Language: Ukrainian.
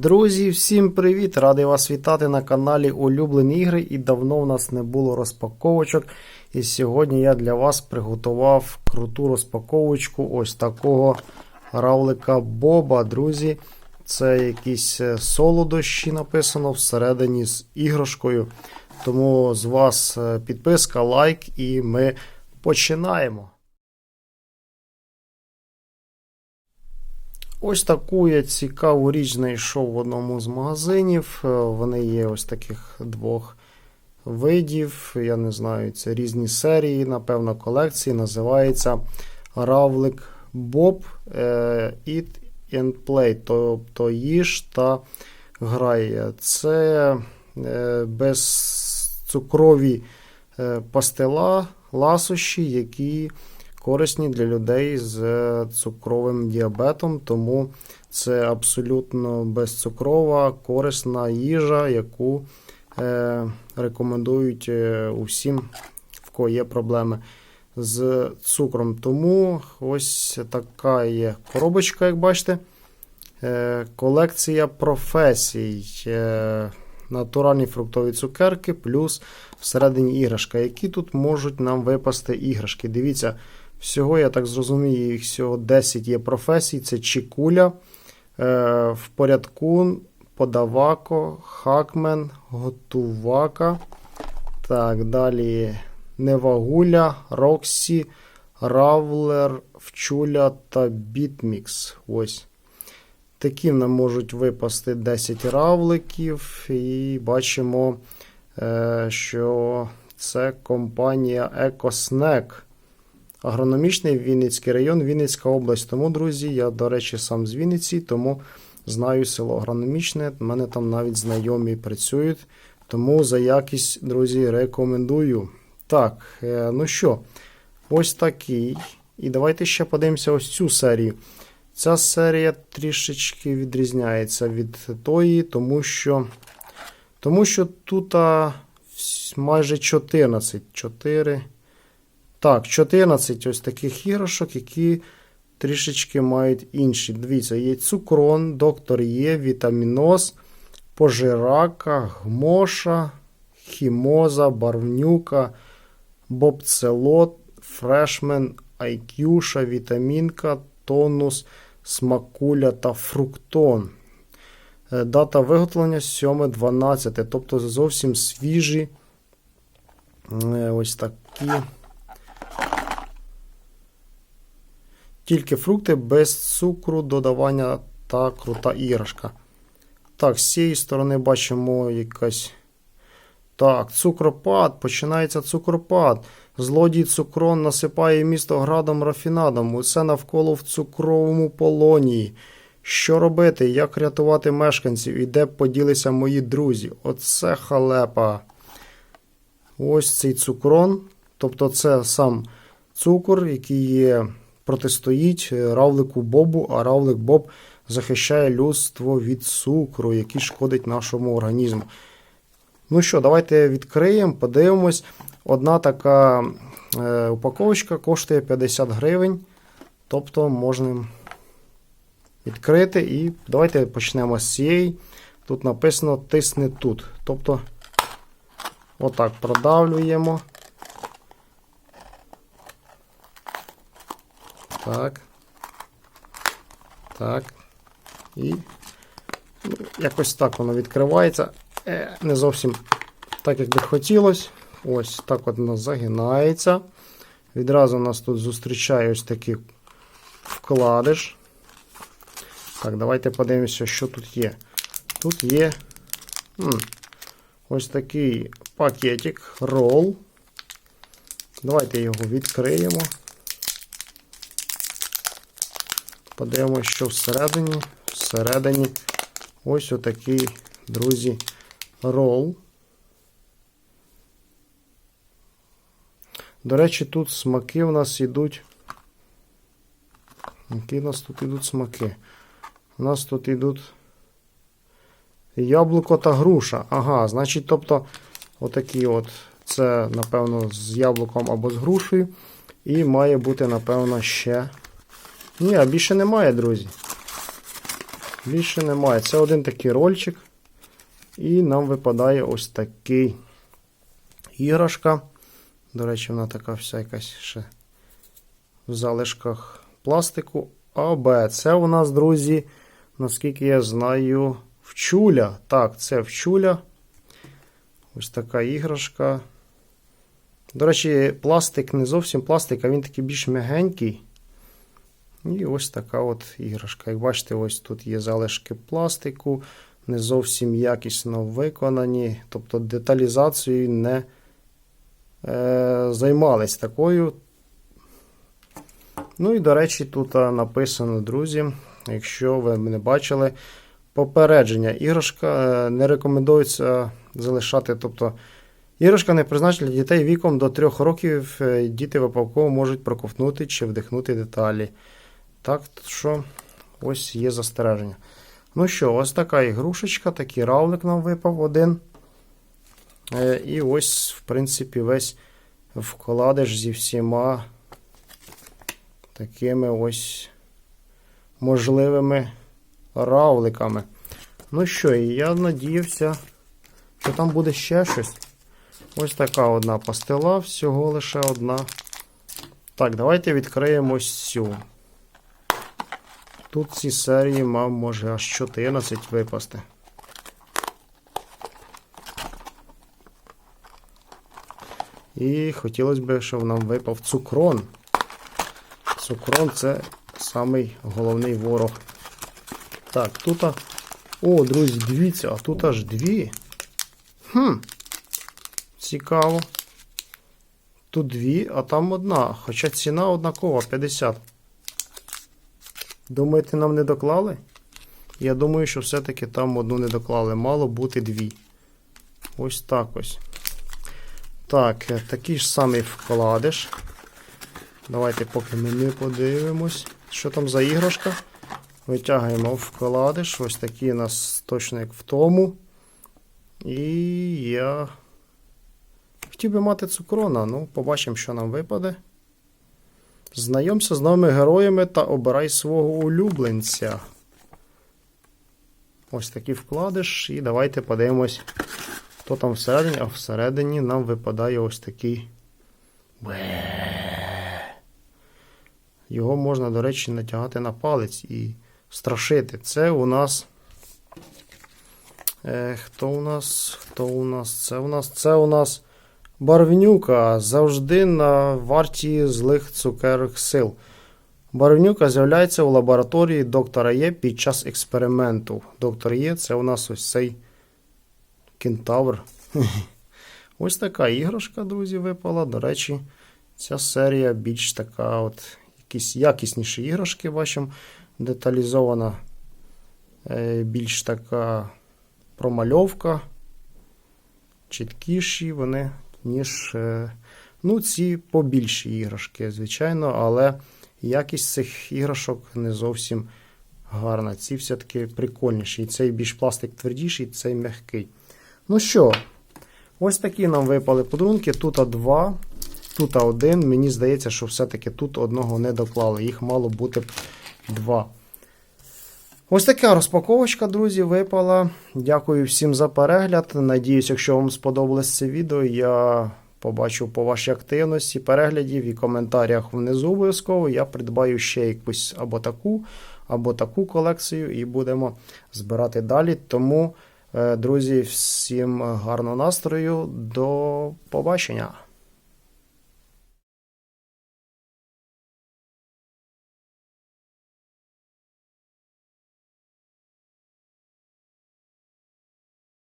Друзі, всім привіт! Радий вас вітати на каналі Улюблені ігри. І давно у нас не було розпаковочок. І сьогодні я для вас приготував круту розпаковочку ось такого равлика Боба. Друзі, це якісь е, солодощі написано всередині з іграшкою. Тому з вас е, підписка, лайк, і ми починаємо. Ось таку я цікаву річ знайшов в одному з магазинів. Е, Вони є ось таких двох видів. Я не знаю, це різні серії, напевно, колекції. Називається Равлик Боб е, Eat and Play, тобто їж та грай. Це е, безцукрові пастила, ласощі, які корисні для людей з е, цукровим діабетом, тому це абсолютно безцукрова, корисна їжа, яку е, рекомендують е, усім, в кого є проблеми з цукром. Тому ось така є коробочка, як бачите. Колекція професій. Натуральні фруктові цукерки, плюс всередині іграшка. Які тут можуть нам випасти іграшки? Дивіться, всього, я так зрозумію, їх всього 10 є професій. Це Чікуля, е, в порядку подавако, хакмен, готувака. Так, далі Невагуля, Роксі, Равлер, Вчуля та Бітмікс. Ось. Такі нам можуть випасти 10 равликів. І бачимо, е, що це компанія Екоснек. Агрономічний Вінницький район, Вінницька область. Тому, друзі, я, до речі, сам з Вінниці, тому знаю село агрономічне. У мене там навіть знайомі працюють. Тому за якість, друзі, рекомендую. Так, е, ну що, ось такий. І давайте ще подивимося ось цю серію. Ця серія трішечки відрізняється від тої, тому що тому що тут майже 14. 4. Так, 14 ось таких іграшок, які трішечки мають інші. Дивіться, є цукрон, доктор Є, вітаміноз, пожирака, гмоша, хімоза, барвнюка, бобцелот, фрешмен, айкюша, вітамінка, тонус, смакуля та фруктон. Е, Дата виготовлення 7.12, тобто зовсім свіжі. Е, Ось такі. Тільки фрукти без цукру, додавання та крута іграшка. Так, з цієї сторони бачимо якась. Так, цукропад. Починається цукропад. Злодій цукрон насипає місто градом рафінадом. Усе навколо в цукровому полонії. Що робити? Як рятувати мешканців? І де поділися мої друзі? Оце халепа. Ось цей цукрон. Тобто, це сам цукор, який є протистоїть равлику Бобу, а равлик Боб захищає людство від цукру, який шкодить нашому організму. Ну що, давайте відкриємо, подивимось. Одна така е, упаковочка коштує 50 гривень. Тобто можна відкрити. І давайте почнемо з цієї. Тут написано тисни тут. Тобто, отак продавлюємо. Так. Так. І ну, якось так воно відкривається. Е, не зовсім так, як би хотілося. Ось так от воно загинається. Відразу нас тут зустрічає ось такий вкладиш. Так, давайте подивимося, що тут є. Тут є м, ось такий пакетик, рол. Давайте його відкриємо. Подивимося, що всередині. Всередині ось отакий, друзі, рол. До речі, тут смаки у нас йдуть. Які у нас тут йдуть смаки? У нас тут йдуть яблуко та груша. Ага, значить, тобто, отакі от. Це, напевно, з яблуком або з грушею. І має бути, напевно, ще. Ні, більше немає, друзі. Більше немає. Це один такий рольчик. І нам випадає ось такий іграшка. До речі, вона така вся якась ще в залишках пластику. А Б. Це у нас, друзі, наскільки я знаю, вчуля. Так, це вчуля. Ось така іграшка. До речі, пластик не зовсім пластик, а він такий більш м'ягенький. І ось така от іграшка. Як бачите, ось тут є залишки пластику, не зовсім якісно виконані. Тобто деталізацією не е, займались такою. Ну і, до речі, тут написано, друзі, якщо ви не бачили, попередження. Іграшка е, не рекомендується залишати. тобто Іграшка не призначена для дітей віком до 3 років. Е, Діти випадково можуть проковтнути чи вдихнути деталі. Так що ось є застереження. Ну що, ось така ігрушечка, такий равлик нам випав один. Е, І ось, в принципі, весь вкладиш зі всіма такими ось можливими равликами. Ну що, і я надіявся, що там буде ще щось. Ось така одна пастила, всього лише одна. Так, давайте відкриємо ось цю. Тут ці серії мав, може, аж 14 випасти. І хотілося б, щоб нам випав цукрон. Цукрон це самий головний ворог. Так, тут. О, друзі, дивіться, а тут аж дві. Хм. Цікаво. Тут дві, а там одна. Хоча ціна однакова 50. Думаєте, нам не доклали? Я думаю, що все-таки там одну не доклали. Мало бути дві. Ось так ось. Так, е, такий ж самий вкладиш. Давайте поки ми не подивимось. Що там за іграшка? Витягуємо вкладиш. Ось такий у нас точно як в тому. І я хотів би мати цукрона. Ну, побачимо, що нам випаде. Знайомся з новими героями та обирай свого улюбленця. Ось такий вкладиш. І давайте подивимось, хто там всередині, а всередині нам випадає ось такий. Його можна, до речі, натягати на палець і страшити. Це у нас. Е, хто у нас? Хто у нас? Це у нас? Це у нас Барвнюка завжди на варті злих цукерок сил. Барвнюка з'являється у лабораторії доктора Є під час експерименту. Доктор Є це у нас ось цей кентавр. Ось така іграшка, друзі, випала. До речі, ця серія більш така, от, якісь якісніші іграшки бачимо. Деталізована, е, більш така промальовка. Чіткіші вони, ніж е, ну, ці побільші іграшки, звичайно, але якість цих іграшок не зовсім гарна. Ці все-таки прикольніші. І цей більш пластик твердіший, цей м'який. Ну що, ось такі нам випали подарунки. Тут два, тут один. Мені здається, що все-таки тут одного не доклали. Їх мало бути два. Ось така розпаковочка, друзі, випала. Дякую всім за перегляд. Надіюсь, якщо вам сподобалось це відео, я побачив по вашій активності, переглядів і коментарях внизу обов'язково. Я придбаю ще якусь або таку, або таку колекцію і будемо збирати далі. Тому, е, друзі, всім гарного настрою. До побачення!